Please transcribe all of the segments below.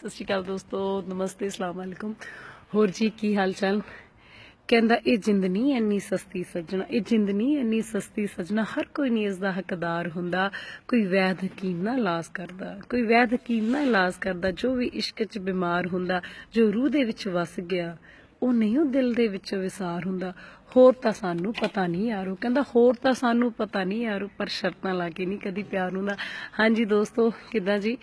ਸਤਿ ਸ਼੍ਰੀ ਅਕਾਲ ਦੋਸਤੋ, ਨਮਸਤੇ, ਅਸਲਾਮ ਵਾਲੇਕੁਮ ਹੋਰ ਜੀ, ਕੀ ਹਾਲ ਚਾਲ ਕਹਿੰਦਾ, ਇਹ ਜਿੰਦ ਨਹੀਂ, ਇੰਨੀ ਸਸਤੀ ਸੱਜਣਾ, ਇਹ ਜਿੰਦ ਨਹੀਂ, ਇੰਨੀ ਸਸਤੀ ਸੱਜਣਾ। ਹਰ ਕੋਈ ਨਹੀਂ ਇਸ ਦਾ ਹੱਕਦਾਰ ਹੁੰਦਾ। ਕੋਈ ਵੈਦ ਹਕੀਮ ਨਾ ਇਲਾਜ ਕਰਦਾ। ਕੋਈ ਵੈਦ ਹਕੀਮ ਨਾ ਇਲਾਜ ਕਰਦਾ। ਜੋ ਵੀ ਇਸ਼ਕ 'ਚ ਬਿਮਾਰ ਹੁੰਦਾ, ਜੋ ਰੂਹ ਦੇ ਵਿੱਚ ਵਸ ਗਿਆ, ਉਹ ਨਹੀਂ, ਉਹ ਦਿਲ ਦੇ ਵਿੱਚ ਵਿਸਾਰ ਹੁੰਦਾ। ਹੋਰ ਤਾਂ ਸਾਨੂੰ ਪਤਾ ਨਹੀਂ ਯਾਰੋ ਕਹਿੰਦਾ ਹੋਰ ਤਾਂ ਸਾਨੂੰ ਪਤਾ ਨਹੀਂ ਯਾਰੋ, ਪਰ ਸ਼ਰਤਾਂ ਲਾ ਕੇ ਨਹੀਂ ਕਦੀ ਪਿਆਰ ਹੁੰਦਾ। ਹਾਂਜੀ ਦੋਸਤੋ, ਕਿਦਾਂ ਜੀ?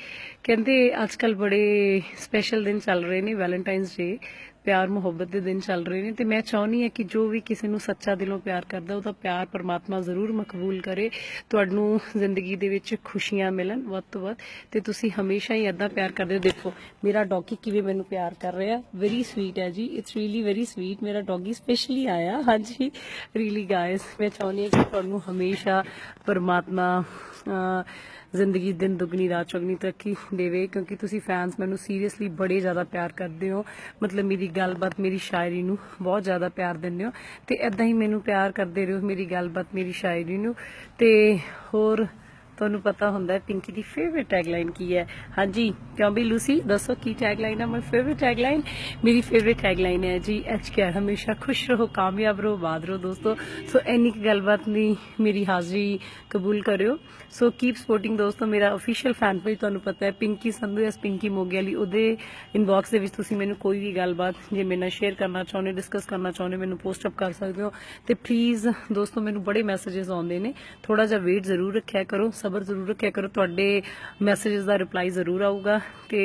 ਕਹਿੰਦੇ ਅੱਜ ਕੱਲ ਬੜੇ ਸਪੈਸ਼ਲ ਦਿਨ ਚੱਲ ਰਹੇ ਨੇ ਵੈਲੈਂਟਾਈਨਸ ਡੇ ਪਿਆਰ ਮੁਹੱਬਤ ਦੇ ਦਿਨ ਚੱਲ ਰਹੇ ਨੇ, ਤੇ ਮੈਂ ਚਾਹੁੰਦੀ ਹਾਂ ਕਿ ਜੋ ਵੀ ਕਿਸੇ ਨੂੰ ਸੱਚਾ ਦਿਲੋਂ ਪਿਆਰ ਕਰਦਾ, ਉਹਦਾ ਪਿਆਰ ਪਰਮਾਤਮਾ ਜ਼ਰੂਰ ਮਕਬੂਲ ਕਰੇ, ਤੁਹਾਨੂੰ ਜ਼ਿੰਦਗੀ ਦੇ ਵਿੱਚ ਖੁਸ਼ੀਆਂ ਮਿਲਣ ਵੱਧ ਤੋਂ ਵੱਧ, ਤੇ ਤੁਸੀਂ ਹਮੇਸ਼ਾ ਹੀ ਇਦਾਂ ਪਿਆਰ ਕਰਦੇ ਹੋ। ਦੇਖੋ, ਮੇਰਾ ਡੌਗੀ ਕਿਵੇਂ ਮੈਨੂੰ ਪਿਆਰ ਕਰ ਰਿਹਾ ਵੈਰੀ ਸਵੀਟ ਹੈ ਜੀ ਇਟਸ ਰੀਲੀ ਵੈਰੀ ਸਵੀਟ ਮੇਰਾ ਡੌਗੀ ਸਪੈਸ਼ਲੀ ਆਇਆ ਹਾਂਜੀ। ਰੀਲੀ ਗਾਇਸ ਮੈਂ ਚਾਹੁੰਦੀ ਹਾਂ ਕਿ ਤੁਹਾਨੂੰ ਹਮੇਸ਼ਾ ਪਰਮਾਤਮਾ ਜ਼ਿੰਦਗੀ ਦਿਨ ਦੁਗਣੀ, ਰਾਤ ਚੌਗਣੀ ਤਰੱਕੀ ਦੇਵੇ, ਕਿਉਂਕਿ ਤੁਸੀਂ ਫੈਨਸ ਮੈਨੂੰ ਸੀਰੀਅਸਲੀ ਬੜੇ ਜ਼ਿਆਦਾ ਪਿਆਰ ਕਰਦੇ ਹੋ। ਮਤਲਬ ਮੇਰੀ ਗੱਲਬਾਤ, ਮੇਰੀ ਸ਼ਾਇਰੀ ਨੂੰ ਬਹੁਤ ਜ਼ਿਆਦਾ ਪਿਆਰ ਦਿੰਦੇ ਹੋ। ਤੇ ਐਦਾਂ ਹੀ ਮੈਨੂੰ ਪਿਆਰ ਕਰਦੇ ਰਹੋ ਮੇਰੀ ਗੱਲਬਾਤ, ਮੇਰੀ ਸ਼ਾਇਰੀ ਨੂੰ। ਤੇ ਹੋਰ ਤੁਹਾਨੂੰ ਪਤਾ ਹੁੰਦਾ ਪਿੰਕੀ ਦੀ ਫੇਵਰਿਟ ਟੈਗਲਾਈਨ ਕੀ ਹੈ। ਹਾਂਜੀ, ਕਿਉਂ ਵੀ ਲੂਸੀ? ਦੱਸੋ ਕੀ ਟੈਗਲਾਈਨ ਹੈ? ਮੇਰੀ ਫੇਵਰਿਟ ਟੈਗਲਾਈਨ ਮੇਰੀ ਫੇਵਰਿਟ ਟੈਗਲਾਈਨ ਹੈ ਜੀ ਐਚ ਕੇ ਹਮੇਸ਼ਾ ਖੁਸ਼ ਰਹੋ, ਕਾਮਯਾਬ ਰਹੋ, ਬਾਦ ਰਹੋ ਦੋਸਤੋ। ਸੋ ਇੰਨੀ ਕੁ ਗੱਲਬਾਤ ਲਈ ਮੇਰੀ ਹਾਜ਼ਰੀ ਕਬੂਲ ਕਰਿਓ। ਸੋ ਕੀਪ ਸਪੋਰਟਿੰਗ ਦੋਸਤੋ, ਮੇਰਾ ਅਫੀਸ਼ੀਅਲ ਫੈਨ ਪੇਜ ਤੁਹਾਨੂੰ ਪਤਾ ਹੈ, ਪਿੰਕੀ ਸੰਧੂ ਐਸ ਪਿੰਕੀ ਮੋਗੇ ਵਾਲੀ, ਉਹਦੇ ਇਨਬਾਕਸ ਦੇ ਵਿੱਚ ਤੁਸੀਂ ਮੈਨੂੰ ਕੋਈ ਵੀ ਗੱਲਬਾਤ, ਜੇ ਮੇਰੇ ਨਾਲ ਸ਼ੇਅਰ ਕਰਨਾ ਚਾਹੁੰਦੇ ਡਿਸਕਸ ਕਰਨਾ ਚਾਹੁੰਦੇ, ਮੈਨੂੰ ਪੋਸਟ ਅਪ ਕਰ ਸਕਦੇ ਹੋ। ਤੇ ਪਲੀਜ਼ ਦੋਸਤੋ, ਮੈਨੂੰ ਬੜੇ ਮੈਸੇजेस ਆਉਂਦੇ ਨੇ। ਥੋੜਾ ਜਿਹਾ ਵੇਟ ਜ਼ਰੂਰ ਰੱਖਿਆ ਕਰੋ ਸਬਰ ਜ਼ਰੂਰ ਰੱਖਿਆ ਕਰੋ। ਤੁਹਾਡੇ ਮੈਸੇजेस ਦਾ ਰਿਪਲਾਈ ਜ਼ਰੂਰ ਆਊਗਾ ਤੇ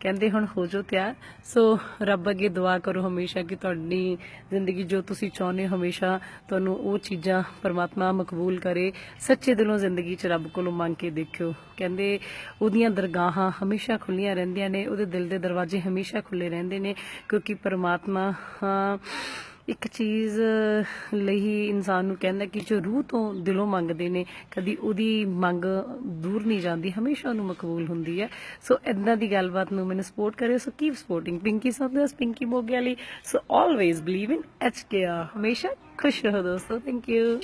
ਕਹਿੰਦੇ ਹੁਣ ਹੋ ਜੋ ਤਿਆਰ। ਸੋ ਰੱਬ ਅੱਗੇ ਦੁਆ ਕਰੋ ਹਮੇਸ਼ਾ ਕਿ ਤੁਹਾਡੀ ਜ਼ਿੰਦਗੀ ਜੋ ਤੁਸੀਂ ਚਾਹੁੰਦੇ ਹੋ ਹਮੇਸ਼ਾ ਤੁਹਾਨੂੰ ਉਹ ਚੀਜ਼ਾਂ ਪਰਮਾਤਮਾ ਮਕਬੂਲ ਕਰੇ। ਸੱਚੇ ਦਿਲੋਂ ਜ਼ਿੰਦਗੀ 'ਚ ਰੱਬ ਕੋਲੋਂ ਮੰਗ ਕੇ ਦੇਖਿਓ। ਕਹਿੰਦੇ ਉਹਦੀਆਂ ਦਰਗਾਹਾਂ ਹਮੇਸ਼ਾ ਖੁੱਲੀਆਂ ਰਹਿੰਦੀਆਂ ਨੇ ਉਹਦੇ ਦਿਲ ਦੇ ਦਰਵਾਜ਼ੇ ਹਮੇਸ਼ਾ ਖੁੱਲੇ ਰਹਿੰਦੇ ਨੇ ਕਿਉਂਕਿ ਪਰਮਾਤਮਾ ਹਾਂ, ਇੱਕ ਚੀਜ਼ ਲਈ ਹੀ ਇਨਸਾਨ ਨੂੰ ਕਹਿੰਦਾ ਕਿ ਜੋ ਰੂਹ ਤੋਂ ਦਿਲੋਂ ਮੰਗਦੇ ਨੇ, ਕਦੀ ਉਹਦੀ ਮੰਗ ਦੂਰ ਨਹੀਂ ਜਾਂਦੀ, ਹਮੇਸ਼ਾ ਉਹਨੂੰ ਮਕਬੂਲ ਹੁੰਦੀ ਹੈ। ਸੋ ਇਦਾਂ ਦੀ ਗੱਲਬਾਤ ਨੂੰ ਮੈਨੂੰ ਸਪੋਰਟ ਕਰਿਓ। ਸੋ ਕੀਪ ਸਪੋਰਟਿੰਗ ਪਿੰਕੀ ਸੰਦਸ ਪਿੰਕੀ ਮੋਗੇ ਵਾਲੀ so always believe in H K ਹਮੇਸ਼ਾ ਖੁਸ਼ ਰਹੋ ਦੋਸਤੋ। Thank you